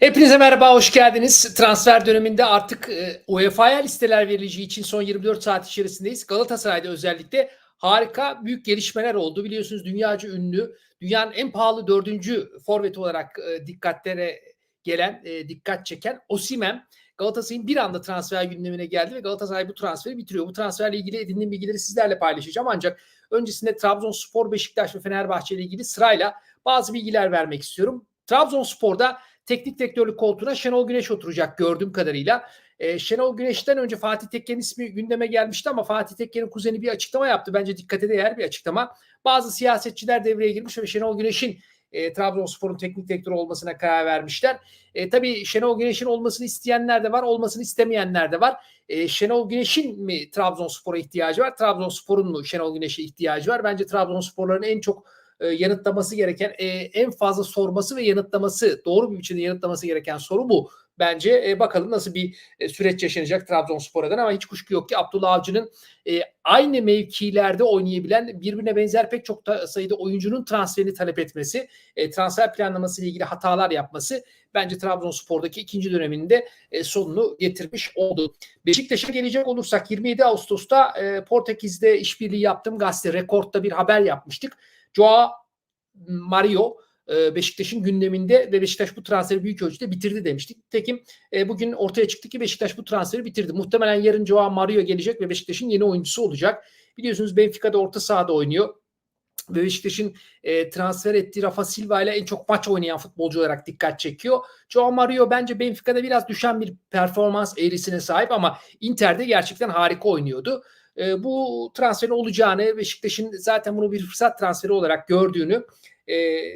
Hepinize merhaba, hoş geldiniz. Transfer döneminde artık e, UEFA'ya listeler verileceği için son 24 saat içerisindeyiz. Galatasaray'da özellikle harika büyük gelişmeler oldu. Biliyorsunuz dünyaca ünlü, dünyanın en pahalı dördüncü forveti olarak e, dikkatlere gelen, e, dikkat çeken Osimhen Galatasaray'ın bir anda transfer gündemine geldi ve Galatasaray bu transferi bitiriyor. Bu transferle ilgili edindiğim bilgileri sizlerle paylaşacağım ancak öncesinde Trabzonspor, Beşiktaş ve Fenerbahçe ile ilgili sırayla bazı bilgiler vermek istiyorum. Trabzonspor'da teknik direktörlük koltuğuna Şenol Güneş oturacak gördüğüm kadarıyla. E, Şenol Güneş'ten önce Fatih Tekke'nin ismi gündeme gelmişti ama Fatih Tekke'nin kuzeni bir açıklama yaptı. Bence dikkate değer bir açıklama. Bazı siyasetçiler devreye girmiş ve Şenol Güneş'in e, Trabzonspor'un teknik direktörü olmasına karar vermişler. E, tabii Şenol Güneş'in olmasını isteyenler de var, olmasını istemeyenler de var. E, Şenol Güneş'in mi Trabzonspor'a ihtiyacı var, Trabzonspor'un mu Şenol Güneş'e ihtiyacı var? Bence Trabzonsporların en çok e, yanıtlaması gereken, e, en fazla sorması ve yanıtlaması, doğru bir biçimde yanıtlaması gereken soru bu. Bence e, bakalım nasıl bir süreç yaşanacak Trabzonspor adına ama hiç kuşku yok ki Abdullah Avcı'nın aynı mevkilerde oynayabilen birbirine benzer pek çok da, sayıda oyuncunun transferini talep etmesi, transfer planlaması ile ilgili hatalar yapması bence Trabzonspor'daki ikinci döneminde sonunu getirmiş oldu. Beşiktaş'a gelecek olursak 27 Ağustos'ta Portekiz'de işbirliği yaptığım gazete Rekord'da bir haber yapmıştık. Joao Mario e, Beşiktaş'ın gündeminde ve Beşiktaş bu transferi büyük ölçüde bitirdi demiştik. Tekim e, bugün ortaya çıktı ki Beşiktaş bu transferi bitirdi. Muhtemelen yarın Joao Mario gelecek ve Beşiktaş'ın yeni oyuncusu olacak. Biliyorsunuz Benfica'da orta sahada oynuyor ve Beşiktaş'ın e, transfer ettiği Rafa Silva ile en çok maç oynayan futbolcu olarak dikkat çekiyor. Joao Mario bence Benfica'da biraz düşen bir performans eğrisine sahip ama Inter'de gerçekten harika oynuyordu. E, bu transferin olacağını Beşiktaş'ın zaten bunu bir fırsat transferi olarak gördüğünü e,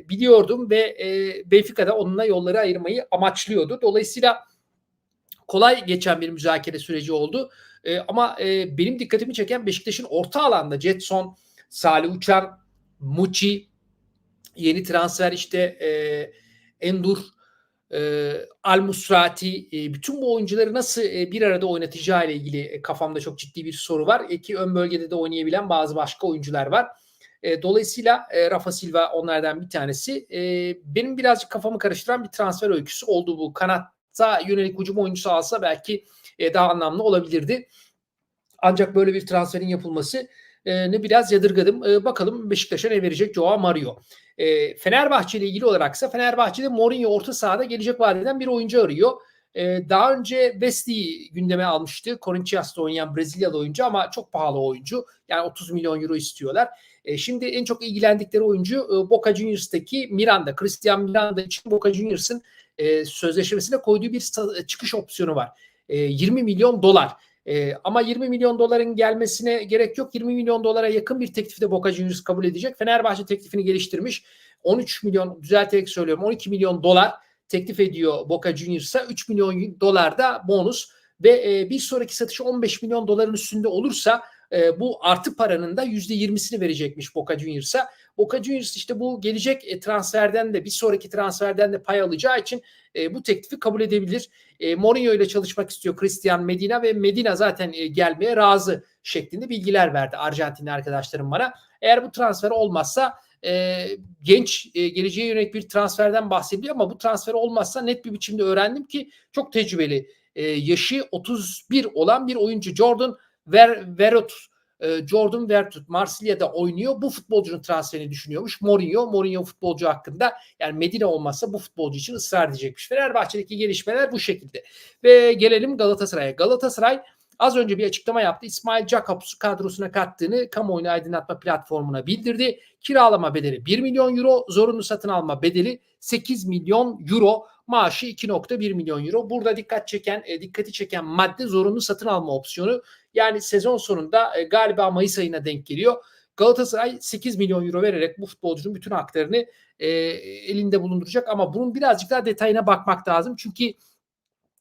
biliyordum ve e, Benfica'da onunla yolları ayırmayı amaçlıyordu. Dolayısıyla kolay geçen bir müzakere süreci oldu. E, ama e, benim dikkatimi çeken Beşiktaş'ın orta alanda Jetson, Salih Uçar, Muçi, yeni transfer işte e, Endur, e, Al Musrati, e, bütün bu oyuncuları nasıl e, bir arada oynatacağı ile ilgili e, kafamda çok ciddi bir soru var. E, ki ön bölgede de oynayabilen bazı başka oyuncular var. E, dolayısıyla e, Rafa Silva onlardan bir tanesi. E, benim birazcık kafamı karıştıran bir transfer öyküsü oldu bu. Kanatta yönelik hücum oyuncusu alsa belki e, daha anlamlı olabilirdi. Ancak böyle bir transferin yapılması ne biraz yadırgadım. E, bakalım Beşiktaş'a ne verecek Joao Mario. E, Fenerbahçe ile ilgili olaraksa Fenerbahçe'de Mourinho orta sahada gelecek vadeden bir oyuncu arıyor. E, daha önce Wesley'i gündeme almıştı. Corinthians'ta oynayan Brezilyalı oyuncu ama çok pahalı oyuncu. Yani 30 milyon euro istiyorlar. E, şimdi en çok ilgilendikleri oyuncu e, Boca Juniors'taki Miranda. Christian Miranda için Boca Juniors'ın e, sözleşmesine koyduğu bir çıkış opsiyonu var. E, 20 milyon dolar. E, ama 20 milyon doların gelmesine gerek yok. 20 milyon dolara yakın bir teklifi de Boca Juniors kabul edecek. Fenerbahçe teklifini geliştirmiş. 13 milyon düzelterek söylüyorum 12 milyon dolar teklif ediyor Boca Juniors'a. 3 milyon dolar da bonus ve e, bir sonraki satışı 15 milyon doların üstünde olursa e, bu artı paranın da %20'sini verecekmiş Boca Juniors'a. Boca Juniors işte bu gelecek e, transferden de bir sonraki transferden de pay alacağı için e, bu teklifi kabul edebilir. E, Mourinho ile çalışmak istiyor Christian Medina ve Medina zaten e, gelmeye razı şeklinde bilgiler verdi Arjantinli arkadaşlarım bana. Eğer bu transfer olmazsa e, genç e, geleceğe yönelik bir transferden bahsediyor ama bu transfer olmazsa net bir biçimde öğrendim ki çok tecrübeli. E, yaşı 31 olan bir oyuncu Jordan Ver, Verot e, Jordan Vertut Marsilya'da oynuyor. Bu futbolcunun transferini düşünüyormuş. Mourinho, Mourinho futbolcu hakkında yani Medine olmazsa bu futbolcu için ısrar edecekmiş. Fenerbahçe'deki gelişmeler bu şekilde. Ve gelelim Galatasaray'a. Galatasaray az önce bir açıklama yaptı. İsmail Jacobs'u kadrosuna kattığını kamuoyunu aydınlatma platformuna bildirdi. Kiralama bedeli 1 milyon euro, zorunlu satın alma bedeli 8 milyon euro maaşı 2.1 milyon euro. Burada dikkat çeken, e, dikkati çeken madde zorunlu satın alma opsiyonu. Yani sezon sonunda e, galiba Mayıs ayına denk geliyor. Galatasaray 8 milyon euro vererek bu futbolcunun bütün haklarını e, elinde bulunduracak ama bunun birazcık daha detayına bakmak lazım. Çünkü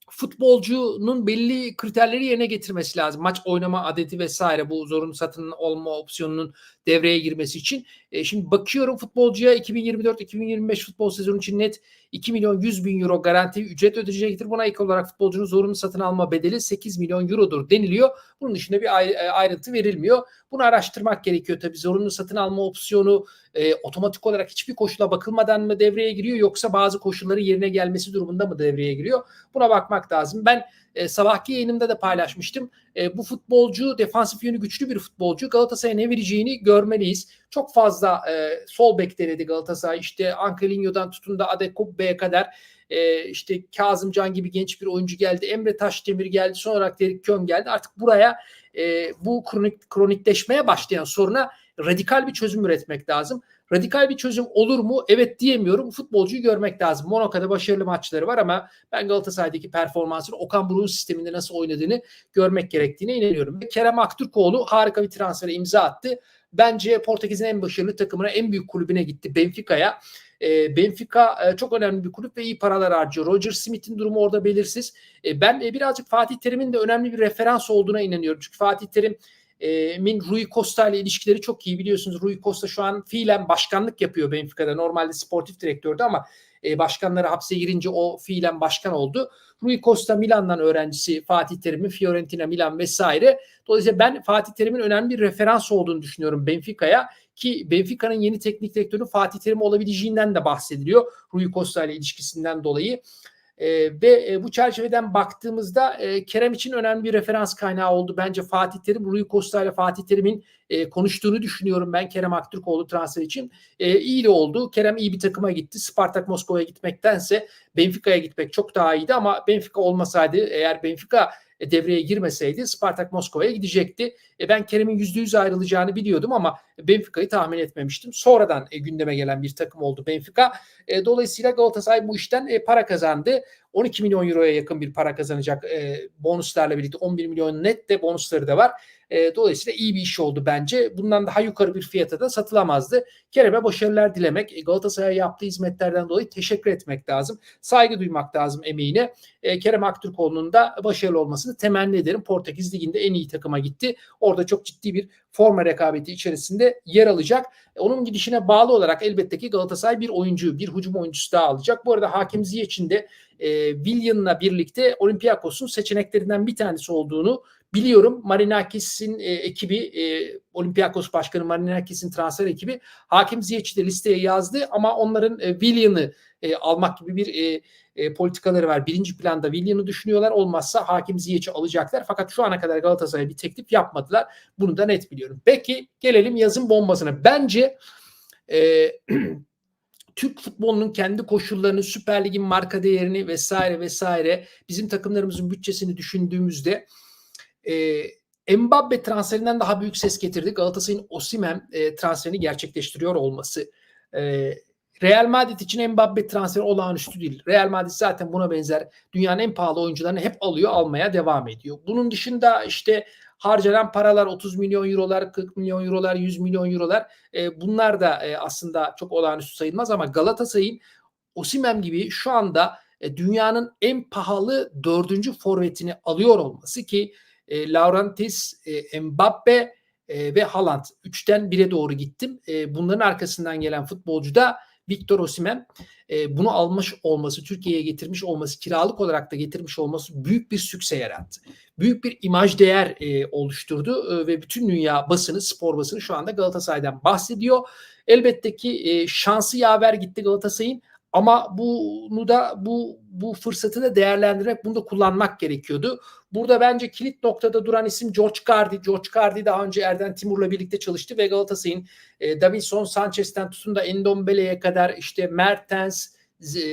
futbolcunun belli kriterleri yerine getirmesi lazım. Maç oynama adeti vesaire bu zorunlu satın olma opsiyonunun devreye girmesi için. E, şimdi bakıyorum futbolcuya 2024-2025 futbol sezonu için net 2 milyon 100 bin euro garanti ücret ödeyecektir. Buna ek olarak futbolcunun zorunlu satın alma bedeli 8 milyon eurodur deniliyor. Bunun dışında bir e, ayrıntı verilmiyor. Bunu araştırmak gerekiyor tabii. Zorunlu satın alma opsiyonu e, otomatik olarak hiçbir koşula bakılmadan mı devreye giriyor yoksa bazı koşulları yerine gelmesi durumunda mı devreye giriyor? Buna bakmak lazım. Ben e, sabahki yayınımda da paylaşmıştım. E, bu futbolcu defansif yönü güçlü bir futbolcu. Galatasaray'a ne vereceğini görmeliyiz. Çok fazla e, sol bek denedi Galatasaray. İşte Angelinho'dan tutun da Adekubbe'ye kadar e, işte Kazımcan gibi genç bir oyuncu geldi. Emre Taşdemir geldi. Son olarak Derik Kön geldi. Artık buraya e, bu kronik, kronikleşmeye başlayan soruna radikal bir çözüm üretmek lazım. Radikal bir çözüm olur mu? Evet diyemiyorum. Futbolcuyu görmek lazım. Monaco'da başarılı maçları var ama ben Galatasaray'daki performansını Okan Buruk'un sisteminde nasıl oynadığını görmek gerektiğine inanıyorum. Kerem Aktürkoğlu harika bir transfere imza attı. Bence Portekiz'in en başarılı takımına, en büyük kulübüne gitti. Benfica'ya. E, Benfica e, çok önemli bir kulüp ve iyi paralar harcıyor. Roger Smith'in durumu orada belirsiz. E, ben e, birazcık Fatih Terim'in de önemli bir referans olduğuna inanıyorum. Çünkü Fatih Terim Min Rui Costa ile ilişkileri çok iyi biliyorsunuz. Rui Costa şu an fiilen başkanlık yapıyor Benfica'da. Normalde sportif direktördü ama e, başkanları hapse girince o fiilen başkan oldu. Rui Costa Milan'dan öğrencisi Fatih Terim'in Fiorentina, Milan vesaire. Dolayısıyla ben Fatih Terim'in önemli bir referans olduğunu düşünüyorum Benfica'ya ki Benfica'nın yeni teknik direktörü Fatih Terim olabileceğinden de bahsediliyor. Rui Costa ile ilişkisinden dolayı. E, ve e, bu çerçeveden baktığımızda e, Kerem için önemli bir referans kaynağı oldu. Bence Fatih Terim, Rui Costa ile Fatih Terim'in e, konuştuğunu düşünüyorum ben Kerem Aktürkoğlu transfer için. E, iyi de oldu. Kerem iyi bir takıma gitti. Spartak Moskova'ya gitmektense Benfica'ya gitmek çok daha iyiydi ama Benfica olmasaydı eğer Benfica e, devreye girmeseydi Spartak Moskova'ya gidecekti. E, ben Kerem'in %100 ayrılacağını biliyordum ama Benfica'yı tahmin etmemiştim. Sonradan e, gündeme gelen bir takım oldu Benfica. E, dolayısıyla Galatasaray bu işten e, para kazandı. 12 milyon euroya yakın bir para kazanacak e, bonuslarla birlikte 11 milyon net de bonusları da var. E, dolayısıyla iyi bir iş oldu bence. Bundan daha yukarı bir fiyata da satılamazdı. Kerem'e başarılar dilemek, e, Galatasaray'a yaptığı hizmetlerden dolayı teşekkür etmek lazım. Saygı duymak lazım emeğine. E, Kerem Aktürkoğlu'nun da başarılı olmasını temenni ederim. Portekiz Ligi'nde en iyi takıma gitti. Orada çok ciddi bir forma rekabeti içerisinde yer alacak. E, onun gidişine bağlı olarak elbette ki Galatasaray bir oyuncu, bir hücum oyuncusu daha alacak. Bu arada Hakim Ziyech'in de e, William'la birlikte Olympiakos'un seçeneklerinden bir tanesi olduğunu biliyorum. Marinakis'in e, ekibi, e, Olympiakos Başkanı Marinakis'in transfer ekibi Hakim Ziyech'i de listeye yazdı ama onların e, William'ı e, almak gibi bir e, e, politikaları var. Birinci planda William'ı düşünüyorlar. Olmazsa Hakim Ziyech'i alacaklar. Fakat şu ana kadar Galatasaray'a bir teklif yapmadılar. Bunu da net biliyorum. Peki gelelim yazın bombasına. Bence e, Türk futbolunun kendi koşullarını, Süper Lig'in marka değerini vesaire vesaire bizim takımlarımızın bütçesini düşündüğümüzde e, Mbappe transferinden daha büyük ses getirdi. Galatasaray'ın Osimhen e, transferini gerçekleştiriyor olması. E, Real Madrid için Mbappe transferi olağanüstü değil. Real Madrid zaten buna benzer dünyanın en pahalı oyuncularını hep alıyor, almaya devam ediyor. Bunun dışında işte harcanan paralar 30 milyon eurolar, 40 milyon eurolar, 100 milyon eurolar e, bunlar da e, aslında çok olağanüstü sayılmaz ama Galatasaray'ın Osimhen gibi şu anda e, dünyanın en pahalı dördüncü forvetini alıyor olması ki e, Laurentis, e, Mbappe e, ve Haaland. Üçten bire doğru gittim. E, bunların arkasından gelen futbolcu da Victor Osimhen e, bunu almış olması, Türkiye'ye getirmiş olması, kiralık olarak da getirmiş olması büyük bir sükse yarattı. Büyük bir imaj değer e, oluşturdu e, ve bütün dünya basını, spor basını şu anda Galatasaray'dan bahsediyor. Elbette ki e, şansı yaver gitti Galatasaray'ın ama bunu da bu bu fırsatı da değerlendirmek, bunu da kullanmak gerekiyordu. Burada bence kilit noktada duran isim George Cardi. George Cardi daha önce Erden Timur'la birlikte çalıştı ve Galatasaray'ın e, Davinson Sanchez'ten tutun da Endombele'ye kadar işte Mertens,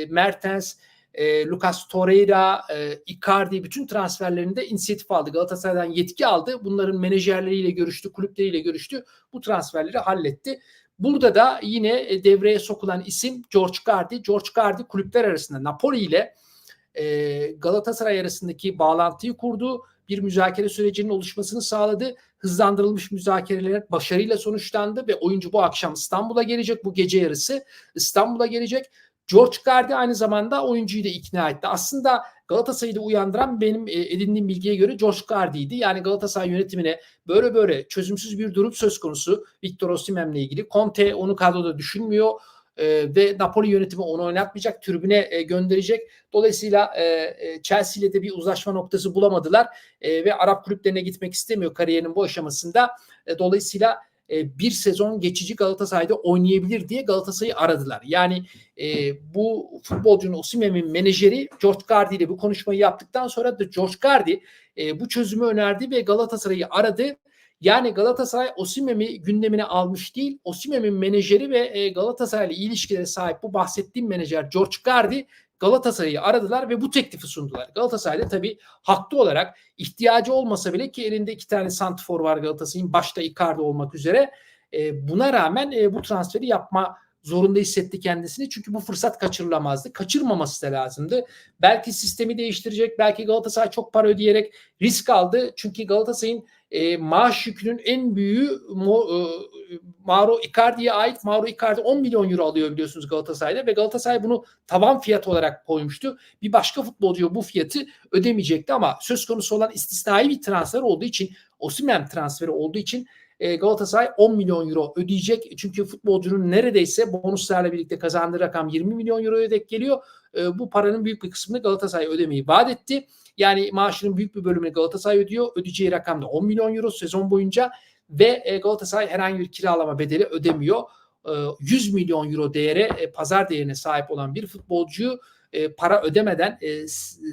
Mertens, e, Lucas Torreira, e, Icardi bütün transferlerinde inisiyatif aldı. Galatasaray'dan yetki aldı. Bunların menajerleriyle görüştü, kulüpleriyle görüştü. Bu transferleri halletti. Burada da yine e, devreye sokulan isim George Gardi. George Gardi kulüpler arasında Napoli ile e, Galatasaray arasındaki bağlantıyı kurdu. Bir müzakere sürecinin oluşmasını sağladı. Hızlandırılmış müzakereler başarıyla sonuçlandı ve oyuncu bu akşam İstanbul'a gelecek. Bu gece yarısı İstanbul'a gelecek. George Gardi aynı zamanda oyuncuyu da ikna etti. Aslında Galatasaray'ı da uyandıran benim e, edindiğim bilgiye göre George Gardi'ydi. Yani Galatasaray yönetimine böyle böyle çözümsüz bir durum söz konusu Victor Osimhen'le ilgili. Conte onu kadroda düşünmüyor e, ve Napoli yönetimi onu oynatmayacak, tribüne e, gönderecek. Dolayısıyla e, Chelsea ile de bir uzlaşma noktası bulamadılar ve Arap kulüplerine gitmek istemiyor kariyerinin bu aşamasında. Dolayısıyla e, bir sezon geçici Galatasaray'da oynayabilir diye Galatasaray'ı aradılar. Yani e, bu futbolcunun Osimhen'in menajeri George Gardi ile bu konuşmayı yaptıktan sonra da George Gardi e, bu çözümü önerdi ve Galatasaray'ı aradı. Yani Galatasaray Osimhen'i gündemine almış değil. Osimhen'in menajeri ve e, Galatasaray ile ilişkilere sahip bu bahsettiğim menajer George Gardi Galatasaray'ı aradılar ve bu teklifi sundular. Galatasaray da tabii haklı olarak ihtiyacı olmasa bile ki elinde iki tane santifor var Galatasaray'ın başta Icardi olmak üzere e, buna rağmen e, bu transferi yapma zorunda hissetti kendisini. Çünkü bu fırsat kaçırılamazdı. Kaçırmaması da lazımdı. Belki sistemi değiştirecek, belki Galatasaray çok para ödeyerek risk aldı. Çünkü Galatasaray'ın e, maaş yükünün en büyüğü Mo, e, Mauro Icardi'ye ait. Mauro Icardi 10 milyon euro alıyor biliyorsunuz Galatasaray'da ve Galatasaray bunu tavan fiyat olarak koymuştu. Bir başka futbolcu bu fiyatı ödemeyecekti ama söz konusu olan istisnai bir transfer olduğu için Osimhen transferi olduğu için e, Galatasaray 10 milyon euro ödeyecek. Çünkü futbolcunun neredeyse bonuslarla birlikte kazandığı rakam 20 milyon euroya dek geliyor. E, bu paranın büyük bir kısmını Galatasaray ödemeyi vaat etti. Yani maaşının büyük bir bölümünü Galatasaray ödüyor. Ödeyeceği rakam da 10 milyon euro sezon boyunca ve e, Galatasaray herhangi bir kiralama bedeli ödemiyor. 100 milyon euro değere pazar değerine sahip olan bir futbolcuyu para ödemeden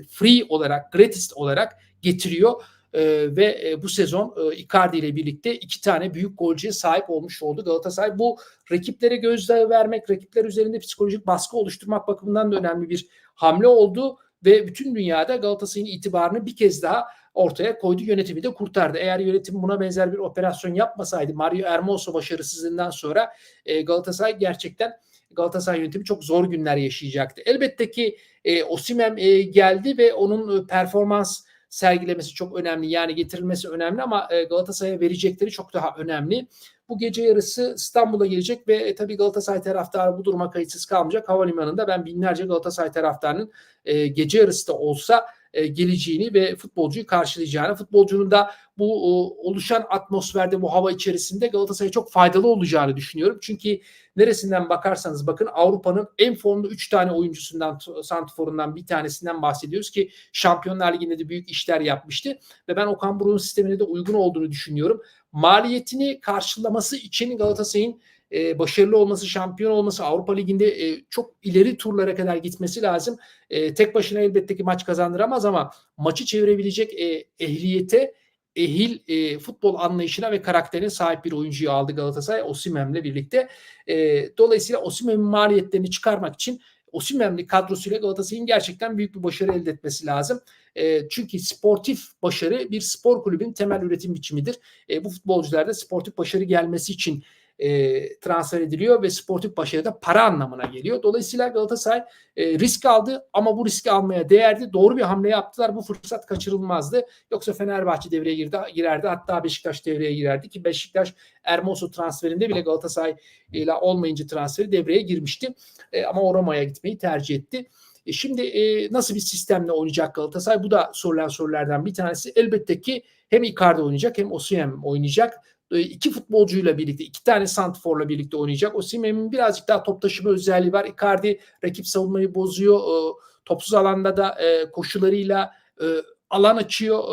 free olarak gratis olarak getiriyor e, ve e, bu sezon e, Icardi ile birlikte iki tane büyük golcüye sahip olmuş oldu Galatasaray. Bu rakiplere gözdağı vermek, rakipler üzerinde psikolojik baskı oluşturmak bakımından da önemli bir hamle oldu ve bütün dünyada Galatasaray'ın itibarını bir kez daha ortaya koydu. Yönetimi de kurtardı. Eğer yönetim buna benzer bir operasyon yapmasaydı Mario Hermoso başarısızlığından sonra e, Galatasaray gerçekten Galatasaray yönetimi çok zor günler yaşayacaktı. Elbette ki e, Osimhen e, geldi ve onun e, performans sergilemesi çok önemli. Yani getirilmesi önemli ama e, Galatasaray'a verecekleri çok daha önemli. Bu gece yarısı İstanbul'a gelecek ve e, tabii Galatasaray taraftarı bu duruma kayıtsız kalmayacak. Havalimanında ben binlerce Galatasaray taraftarının e, gece yarısı da olsa e, geleceğini ve futbolcuyu karşılayacağını, futbolcunun da bu oluşan atmosferde, bu hava içerisinde Galatasaray'a çok faydalı olacağını düşünüyorum. Çünkü neresinden bakarsanız bakın Avrupa'nın en formlu 3 tane oyuncusundan, Santifor'undan bir tanesinden bahsediyoruz ki Şampiyonlar Ligi'nde de büyük işler yapmıştı ve ben Okan Buruk'un sistemine de uygun olduğunu düşünüyorum. Maliyetini karşılaması için Galatasaray'ın e, başarılı olması, şampiyon olması, Avrupa Ligi'nde e, çok ileri turlara kadar gitmesi lazım. E, tek başına elbette ki maç kazandıramaz ama maçı çevirebilecek e, ehliyete, ehil e, futbol anlayışına ve karakterine sahip bir oyuncuyu aldı Galatasaray Osimhen'le birlikte. E, dolayısıyla Osimhen'in maliyetlerini çıkarmak için Osimhen'li kadrosuyla Galatasaray'ın gerçekten büyük bir başarı elde etmesi lazım. E, çünkü sportif başarı bir spor kulübün temel üretim biçimidir. E, bu futbolcularda sportif başarı gelmesi için e, transfer ediliyor ve sportif başarıda para anlamına geliyor. Dolayısıyla Galatasaray e, risk aldı ama bu riski almaya değerdi. Doğru bir hamle yaptılar. Bu fırsat kaçırılmazdı. Yoksa Fenerbahçe devreye girdi, girerdi. Hatta Beşiktaş devreye girerdi ki Beşiktaş Ermoso transferinde bile Galatasaray ile olmayınca transferi devreye girmişti. E, ama o Roma'ya gitmeyi tercih etti. E şimdi e, nasıl bir sistemle oynayacak Galatasaray? Bu da sorulan sorulardan bir tanesi. Elbette ki hem Icardi oynayacak hem Osimhen oynayacak. E, iki futbolcuyla birlikte, iki tane santforla birlikte oynayacak. Osimhen'in birazcık daha top taşıma özelliği var. Icardi rakip savunmayı bozuyor. E, topsuz alanda da e, koşularıyla alan açıyor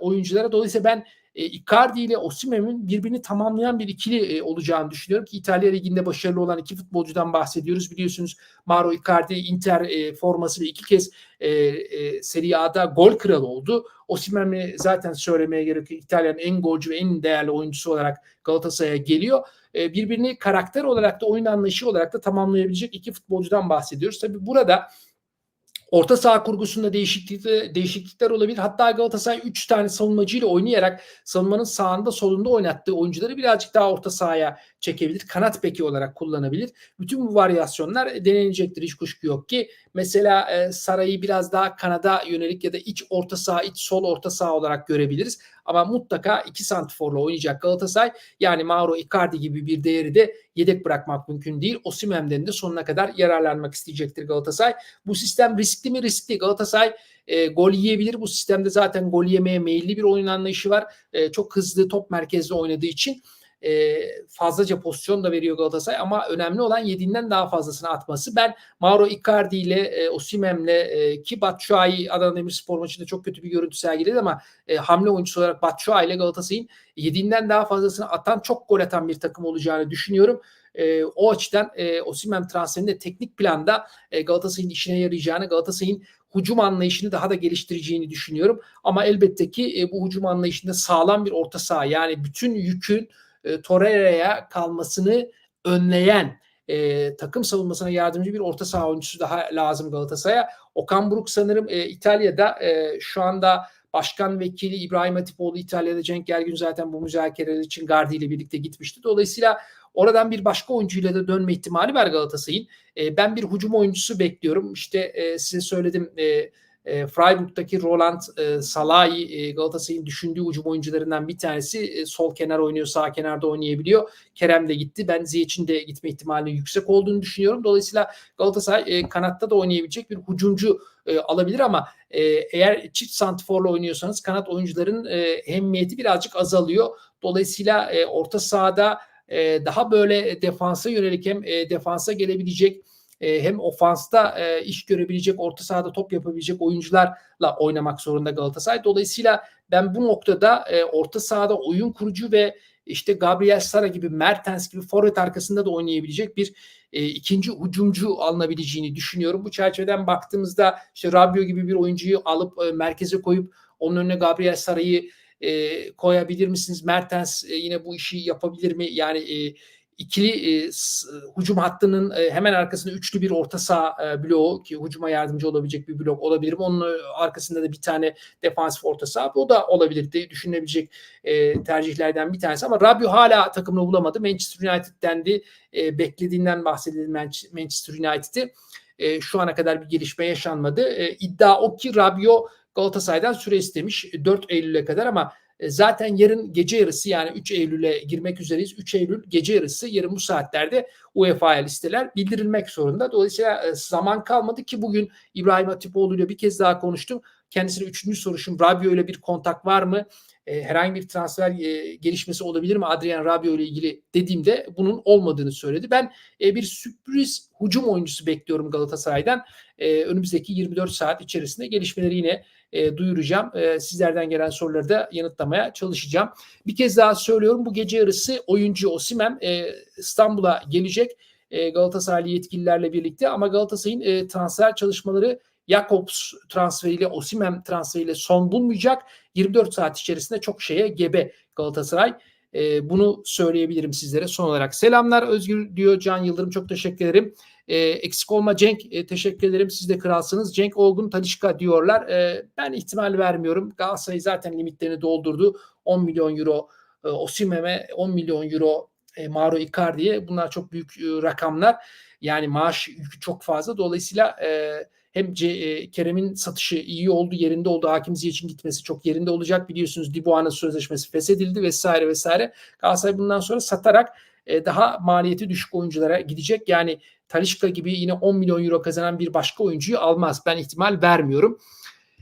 oyunculara. Dolayısıyla ben e, Icardi ile Osimhen'in birbirini tamamlayan bir ikili e, olacağını düşünüyorum ki İtalya Ligi'nde başarılı olan iki futbolcudan bahsediyoruz. Biliyorsunuz Mauro Icardi Inter e, forması ve iki kez e, e, Serie A'da gol kralı oldu. Osimhen zaten söylemeye gerek yok. İtalya'nın en golcü ve en değerli oyuncusu olarak Galatasaray'a geliyor. E, birbirini karakter olarak da oyun anlayışı olarak da tamamlayabilecek iki futbolcudan bahsediyoruz. Tabii burada Orta saha kurgusunda değişiklikler, değişiklikler olabilir. Hatta Galatasaray 3 tane savunmacıyla oynayarak savunmanın sağında solunda oynattığı oyuncuları birazcık daha orta sahaya çekebilir. Kanat beki olarak kullanabilir. Bütün bu varyasyonlar denenecektir. Hiç kuşku yok ki. Mesela e, Saray'ı biraz daha kanada yönelik ya da iç orta saha, iç sol orta saha olarak görebiliriz. Ama mutlaka iki santiforla oynayacak Galatasaray. Yani Mauro Icardi gibi bir değeri de yedek bırakmak mümkün değil. Osimhen'den de sonuna kadar yararlanmak isteyecektir Galatasaray. Bu sistem riskli mi? Riskli. Galatasaray e, gol yiyebilir. Bu sistemde zaten gol yemeye meyilli bir oyun anlayışı var. E, çok hızlı top merkezli oynadığı için e, fazlaca pozisyon da veriyor Galatasaray ama önemli olan yediğinden daha fazlasını atması. Ben Mauro Icardi ile e, Osimhen'le e, ki Batshuayi Adana Demirspor maçında çok kötü bir görüntü sergiledi ama e, hamle oyuncusu olarak Batshuayi ile Galatasaray'ın yediğinden daha fazlasını atan çok gol atan bir takım olacağını düşünüyorum. E, o açıdan e, Osimhen transferinde teknik planda e, Galatasaray'ın işine yarayacağını, Galatasaray'ın hücum anlayışını daha da geliştireceğini düşünüyorum. Ama elbette ki e, bu hücum anlayışında sağlam bir orta saha yani bütün yükün e, Torreira'ya kalmasını önleyen e, takım savunmasına yardımcı bir orta saha oyuncusu daha lazım Galatasaray'a. Okan Buruk sanırım e, İtalya'da e, şu anda Başkan Vekili İbrahim Hatipoğlu İtalya'da Cenk Gergün zaten bu müzakereler için Gardi ile birlikte gitmişti. Dolayısıyla oradan bir başka oyuncuyla da dönme ihtimali var Galatasaray'ın. E, ben bir hücum oyuncusu bekliyorum. İşte e, size söyledim e, e, Freiburg'daki Roland e, Salahi e, Galatasaray'ın düşündüğü ucum oyuncularından bir tanesi. E, sol kenar oynuyor, sağ kenarda oynayabiliyor. Kerem de gitti. Ben Ziyech'in de gitme ihtimalinin yüksek olduğunu düşünüyorum. Dolayısıyla Galatasaray e, kanatta da oynayabilecek bir hücumcu e, alabilir ama e, eğer çift santiforla oynuyorsanız kanat oyuncuların e, ehemmiyeti birazcık azalıyor. Dolayısıyla e, orta sahada e, daha böyle defansa yönelik hem e, defansa gelebilecek e, hem ofansta e, iş görebilecek, orta sahada top yapabilecek oyuncularla oynamak zorunda Galatasaray. Dolayısıyla ben bu noktada e, orta sahada oyun kurucu ve işte Gabriel Sara gibi Mertens gibi forvet arkasında da oynayabilecek bir e, ikinci hücumcu alınabileceğini düşünüyorum. Bu çerçeveden baktığımızda işte Rabio gibi bir oyuncuyu alıp e, merkeze koyup onun önüne Gabriel Sara'yı e, koyabilir misiniz? Mertens e, yine bu işi yapabilir mi? Yani e, ikili e, hücum hattının e, hemen arkasında üçlü bir orta saha e, bloğu ki hücuma yardımcı olabilecek bir blok olabilir? Onun arkasında da bir tane defansif orta saha. O da olabilir diye düşünülebilecek e, tercihlerden bir tanesi. Ama Rabio hala takımını bulamadı. Manchester United'dendi. E, beklediğinden bahsedildi Manchester United'i. E, şu ana kadar bir gelişme yaşanmadı. E, iddia o ki Rabio Galatasaray'dan süre istemiş 4 Eylül'e kadar ama e, zaten yarın gece yarısı yani 3 Eylül'e girmek üzereyiz. 3 Eylül gece yarısı yarın bu saatlerde UEFA'ya listeler bildirilmek zorunda. Dolayısıyla e, zaman kalmadı ki bugün İbrahim Hatipoğlu ile bir kez daha konuştum. Kendisine üçüncü soruşum Rabio ile bir kontak var mı? E, herhangi bir transfer e, gelişmesi olabilir mi Adrian Rabio ile ilgili dediğimde bunun olmadığını söyledi. Ben e, bir sürpriz hücum oyuncusu bekliyorum Galatasaray'dan. E, önümüzdeki 24 saat içerisinde gelişmeleri yine e, duyuracağım. E, sizlerden gelen soruları da yanıtlamaya çalışacağım. Bir kez daha söylüyorum bu gece yarısı oyuncu Osimhen e, İstanbul'a gelecek e, Galatasaraylı yetkililerle birlikte ama Galatasaray'ın e, transfer çalışmaları Jakobs transferiyle Osimhen transferiyle son bulmayacak. 24 saat içerisinde çok şeye gebe Galatasaray. E, bunu söyleyebilirim sizlere son olarak. Selamlar Özgür diyor Can Yıldırım çok teşekkür ederim. E, eksik olma Cenk e, teşekkür ederim siz de kralsınız. Cenk Olgun Talişka diyorlar. E, ben ihtimal vermiyorum. Galatasaray zaten limitlerini doldurdu. 10 milyon euro e, Osimhen'e 10 milyon euro e, Mauro Icardi'ye bunlar çok büyük e, rakamlar. Yani maaş yükü çok fazla. Dolayısıyla e, hem e, Kerem'in satışı iyi oldu, yerinde oldu. Hakim için gitmesi çok yerinde olacak. Biliyorsunuz Dibua'nın sözleşmesi feshedildi vesaire vesaire. Galatasaray bundan sonra satarak e, daha maliyeti düşük oyunculara gidecek. Yani Talişka gibi yine 10 milyon euro kazanan bir başka oyuncuyu almaz. Ben ihtimal vermiyorum.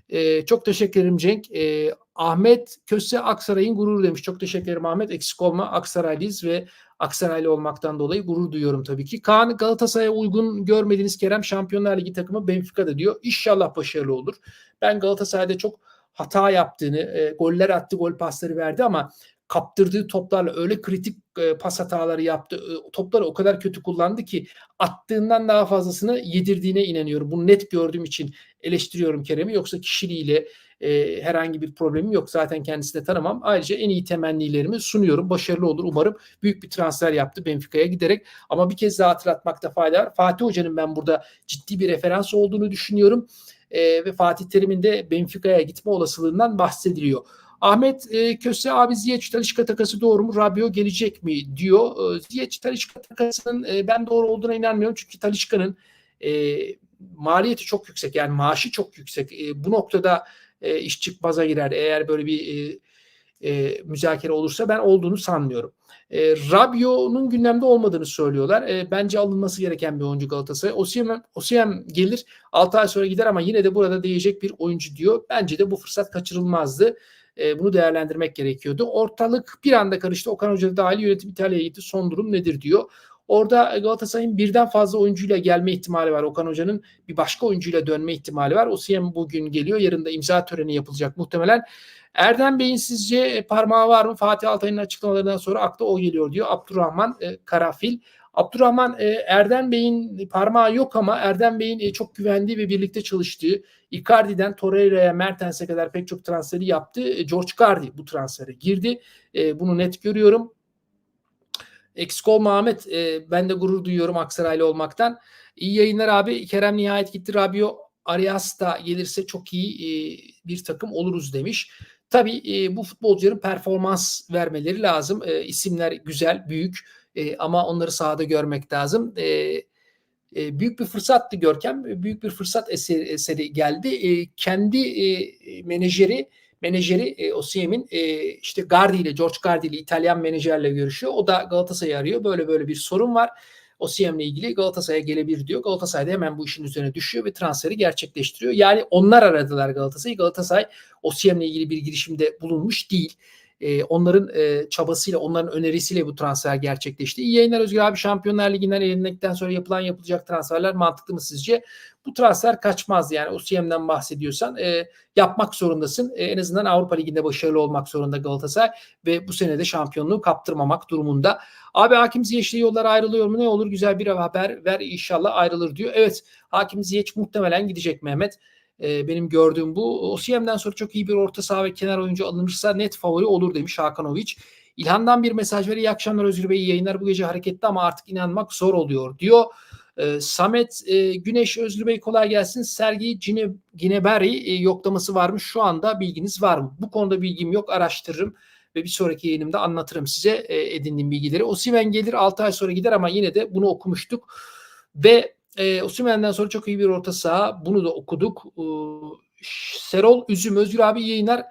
E, çok teşekkür ederim Cenk. E, Ahmet Köse Aksaray'ın gururu demiş. Çok teşekkür ederim Ahmet. Eksik olma Aksaraylıyız ve Aksaraylı olmaktan dolayı gurur duyuyorum tabii ki. Kaan Galatasaray'a uygun görmediğiniz Kerem Şampiyonlar Ligi takımı Benfica'da diyor. İnşallah başarılı olur. Ben Galatasaray'da çok hata yaptığını, e, goller attı, gol pasları verdi ama kaptırdığı toplarla öyle kritik e, pas hataları yaptı. E, topları o kadar kötü kullandı ki attığından daha fazlasını yedirdiğine inanıyorum. Bunu net gördüğüm için eleştiriyorum Kerem'i. Yoksa kişiliğiyle e, herhangi bir problemim yok. Zaten kendisini tanımam. Ayrıca en iyi temennilerimi sunuyorum. Başarılı olur umarım. Büyük bir transfer yaptı Benfica'ya giderek. Ama bir kez daha hatırlatmakta fayda var. Fatih Hoca'nın ben burada ciddi bir referans olduğunu düşünüyorum. E, ve Fatih Terim'in de Benfica'ya gitme olasılığından bahsediliyor. Ahmet e, Köse abi Ziyech Talişka takası doğru mu? Rabio gelecek mi diyor. E, Ziyech Talişka takasının e, ben doğru olduğuna inanmıyorum. Çünkü Talişka'nın e, maliyeti çok yüksek. Yani maaşı çok yüksek. E, bu noktada e, iş çıkmaza girer. Eğer böyle bir e, e, müzakere olursa ben olduğunu sanmıyorum. E, Rabiot'un gündemde olmadığını söylüyorlar. E, bence alınması gereken bir oyuncu Galatasaray. Osimhen, Osimhen gelir 6 ay sonra gider ama yine de burada değecek bir oyuncu diyor. Bence de bu fırsat kaçırılmazdı. E, bunu değerlendirmek gerekiyordu. Ortalık bir anda karıştı. Okan Hoca da dahil yönetim İtalya'ya gitti. Son durum nedir diyor. Orada Galatasaray'ın birden fazla oyuncuyla gelme ihtimali var. Okan Hoca'nın bir başka oyuncuyla dönme ihtimali var. Osimhen bugün geliyor. Yarın da imza töreni yapılacak muhtemelen. Erdem Bey'in sizce parmağı var mı? Fatih Altay'ın açıklamalarından sonra akla o geliyor diyor. Abdurrahman e, Karafil. Abdurrahman e, Erdem Bey'in parmağı yok ama Erdem Bey'in e, çok güvendiği ve birlikte çalıştığı Icardi'den Torreira'ya Mertens'e kadar pek çok transferi yaptı. E, George Cardi bu transfere girdi. E, bunu net görüyorum. Eksik olma Ahmet. E, ben de gurur duyuyorum Aksaraylı olmaktan. İyi yayınlar abi. Kerem nihayet gitti. Rabio Arias da gelirse çok iyi e, bir takım oluruz demiş. Tabii e, bu futbolcuların performans vermeleri lazım. E, isimler güzel, büyük e, ama onları sahada görmek lazım. E, e, büyük bir fırsattı Görkem. Büyük bir fırsat eseri, eseri geldi. E, kendi e, menajeri menajeri e, Osimhen'in e, işte Gardi ile George Gardi ile İtalyan menajerle görüşüyor. O da Galatasaray'ı arıyor. Böyle böyle bir sorun var. Osimhen'le ilgili Galatasaray'a gelebilir diyor. Galatasaray da hemen bu işin üzerine düşüyor ve transferi gerçekleştiriyor. Yani onlar aradılar Galatasaray'ı. Galatasaray Osimhen'le ilgili bir girişimde bulunmuş değil. Ee, onların e, çabasıyla, onların önerisiyle bu transfer gerçekleşti. İyi yayınlar Özgür abi. Şampiyonlar Ligi'nden elindikten sonra yapılan yapılacak transferler mantıklı mı sizce? Bu transfer kaçmaz yani Osimhen'den bahsediyorsan e, yapmak zorundasın. E, en azından Avrupa Ligi'nde başarılı olmak zorunda Galatasaray ve bu sene de şampiyonluğu kaptırmamak durumunda. Abi Hakim Ziyech'li yollar ayrılıyor mu? Ne olur güzel bir haber ver inşallah ayrılır diyor. Evet Hakim Ziyech muhtemelen gidecek Mehmet. E, benim gördüğüm bu. Osimhen'den sonra çok iyi bir orta saha ve kenar oyuncu alınırsa net favori olur demiş Hakanovic. İlhan'dan bir mesaj ver. İyi akşamlar Özgür Bey. İyi yayınlar bu gece hareketli ama artık inanmak zor oluyor diyor. E, Samet e, Güneş Özgür Bey kolay gelsin. Sergi Cine, Gineberi e, yoklaması varmış. Şu anda bilginiz var mı? Bu konuda bilgim yok. Araştırırım ve bir sonraki yayınımda anlatırım size e, edindiğim bilgileri. Osimhen gelir 6 ay sonra gider ama yine de bunu okumuştuk. Ve e, Osimhen'den sonra çok iyi bir orta saha. Bunu da okuduk. E, Serol Üzüm Özgür abi yayınlar.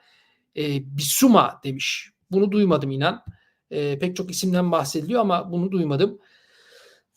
E, Bisuma demiş. Bunu duymadım inan. E, pek çok isimden bahsediliyor ama bunu duymadım.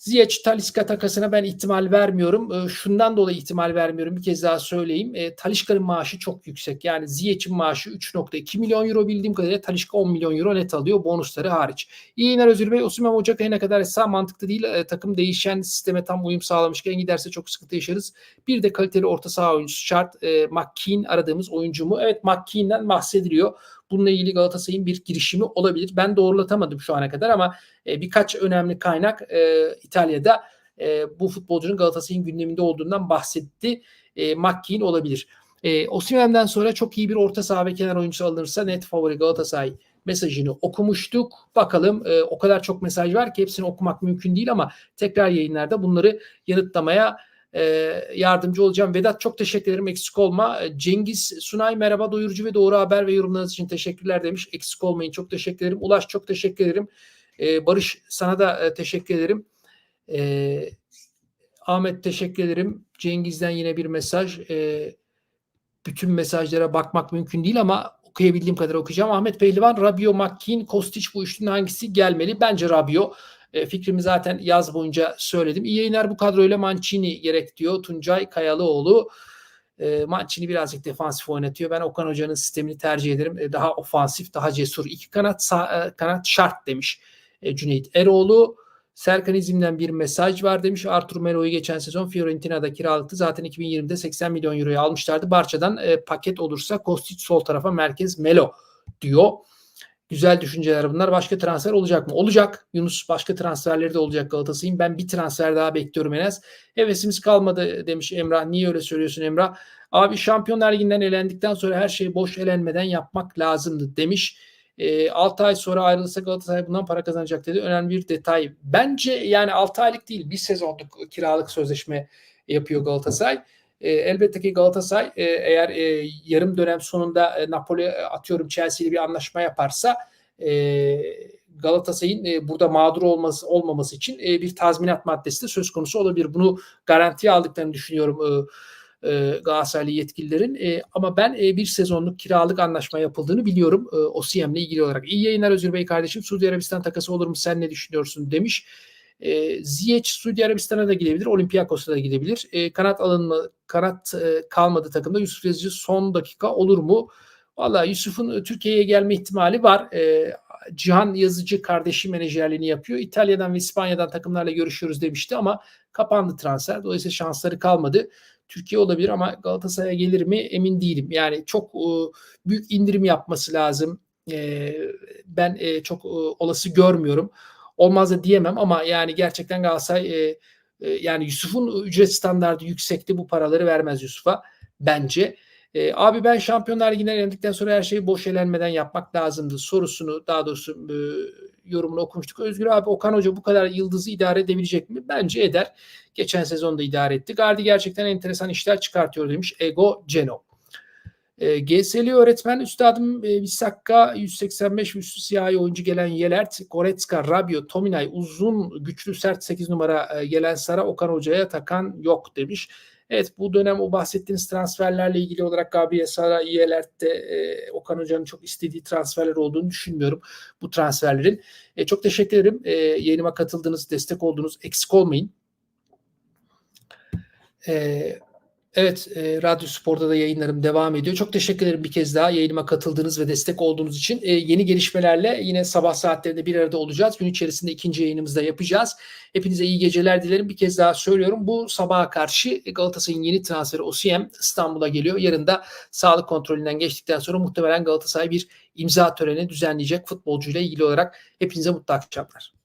Ziyech Taliska takasına ben ihtimal vermiyorum. E, şundan dolayı ihtimal vermiyorum. Bir kez daha söyleyeyim. E, maaşı çok yüksek. Yani Ziyech'in maaşı 3.2 milyon euro bildiğim kadarıyla Talişka 10 milyon euro net alıyor bonusları hariç. İyi yayınlar Özgür Bey. Osimhen Ocak ayına kadar sağ mantıklı değil. E, takım değişen sisteme tam uyum sağlamışken giderse çok sıkıntı yaşarız. Bir de kaliteli orta saha oyuncusu şart. E, McKean aradığımız oyuncu mu? Evet McKean'den bahsediliyor. Bununla ilgili Galatasaray'ın bir girişimi olabilir. Ben doğrulatamadım şu ana kadar ama e, birkaç önemli kaynak e, İtalya'da e, bu futbolcunun Galatasaray'ın gündeminde olduğundan bahsetti. E, McKean olabilir. E, Osimhen'den sonra çok iyi bir orta saha ve kenar oyuncusu alınırsa net favori Galatasaray mesajını okumuştuk. Bakalım e, o kadar çok mesaj var ki hepsini okumak mümkün değil ama tekrar yayınlarda bunları yanıtlamaya e, yardımcı olacağım. Vedat çok teşekkür ederim. Eksik olma. Cengiz Sunay merhaba doyurucu ve doğru haber ve yorumlarınız için teşekkürler demiş. Eksik olmayın. Çok teşekkür ederim. Ulaş çok teşekkür ederim. E, Barış sana da e, teşekkür ederim. Ahmet teşekkür ederim. Cengiz'den yine bir mesaj. Bütün mesajlara bakmak mümkün değil ama okuyabildiğim kadar okuyacağım. Ahmet Pehlivan, Rabio, Makkin, Kostiç bu üçlünün hangisi gelmeli? Bence Rabio. E, fikrimi zaten yaz boyunca söyledim. İyi yayınlar bu kadroyla Mancini gerek diyor. Tuncay Kayalıoğlu. E, Mancini birazcık defansif oynatıyor. Ben Okan Hoca'nın sistemini tercih ederim. E, daha ofansif, daha cesur. İki kanat sağ, e, kanat şart demiş e, Cüneyt Eroğlu. Serkan İzim'den bir mesaj var demiş. Artur Melo'yu geçen sezon Fiorentina'da kiralattı. Zaten 2020'de 80 milyon euroya almışlardı. Barça'dan e, paket olursa Kostic sol tarafa merkez Melo diyor. Güzel düşünceler bunlar. Başka transfer olacak mı? Olacak. Yunus başka transferleri de olacak Galatasaray'ın. Ben bir transfer daha bekliyorum en az. Hevesimiz kalmadı demiş Emrah. Niye öyle söylüyorsun Emrah? Abi Şampiyonlar Ligi'nden elendikten sonra her şeyi boş elenmeden yapmak lazımdı demiş. E, 6 ay sonra ayrılırsa Galatasaray bundan para kazanacak dedi. Önemli bir detay. Bence yani 6 aylık değil bir sezonluk kiralık sözleşme yapıyor Galatasaray. E, elbette ki Galatasaray e, eğer e, yarım dönem sonunda e, Napoli e, atıyorum Chelsea ile bir anlaşma yaparsa e, Galatasaray'ın e, burada mağdur olması olmaması için e, bir tazminat maddesi de söz konusu olabilir. Bunu garantiye aldıklarını düşünüyorum. e, Galatasaraylı yetkililerin. E, ama ben e, bir sezonluk kiralık anlaşma yapıldığını biliyorum e, Osimhen'le ilgili olarak. İyi yayınlar Özgür Bey kardeşim. Suudi Arabistan takası olur mu sen ne düşünüyorsun demiş. E, Ziyech Suudi Arabistan'a da gidebilir. Olympiakos'a da gidebilir. E, kanat alınma, kanat e, kalmadı takımda. Yusuf Yazıcı son dakika olur mu? Valla Yusuf'un Türkiye'ye gelme ihtimali var. E, Cihan Yazıcı kardeşi menajerliğini yapıyor. İtalya'dan ve İspanya'dan takımlarla görüşüyoruz demişti ama kapandı transfer. Dolayısıyla şansları kalmadı. Türkiye olabilir ama Galatasaray'a gelir mi emin değilim. Yani çok e, büyük indirim yapması lazım. E, ben e, çok e, olası görmüyorum. Olmaz da diyemem ama yani gerçekten Galatasaray e, e, yani Yusuf'un ücret standartı yüksekti. Bu paraları vermez Yusuf'a bence. E, abi ben Şampiyonlar Ligi'nden elendikten sonra her şeyi boş elenmeden yapmak lazımdı sorusunu daha doğrusu e, yorumunu okumuştuk. Özgür abi Okan Hoca bu kadar yıldızı idare edebilecek mi? Bence eder. Geçen sezonda idare etti. Gardi gerçekten enteresan işler çıkartıyor demiş Ego Geno. E, GSL öğretmen üstadım e, Visakka 185 üstü siyahi oyuncu gelen Yelert, Goretzka, Rabio, Tominay uzun güçlü sert 8 numara e, gelen Sara Okan Hoca'ya takan yok demiş. Evet bu dönem o bahsettiğiniz transferlerle ilgili olarak Gabriel Sara, Yelert'te e, Okan Hoca'nın çok istediği transferler olduğunu düşünmüyorum bu transferlerin. E, çok teşekkür ederim. E, yayınıma katıldığınız, destek olduğunuz eksik olmayın. E, Evet, e, Radyo Spor'da da yayınlarım devam ediyor. Çok teşekkür ederim bir kez daha yayınıma katıldığınız ve destek olduğunuz için. E, yeni gelişmelerle yine sabah saatlerinde bir arada olacağız. Gün içerisinde ikinci yayınımızı da yapacağız. Hepinize iyi geceler dilerim. Bir kez daha söylüyorum. Bu sabaha karşı Galatasaray'ın yeni transferi Osiem İstanbul'a geliyor. Yarın da sağlık kontrolünden geçtikten sonra muhtemelen Galatasaray bir imza töreni düzenleyecek futbolcuyla ilgili olarak. Hepinize mutlu akşamlar.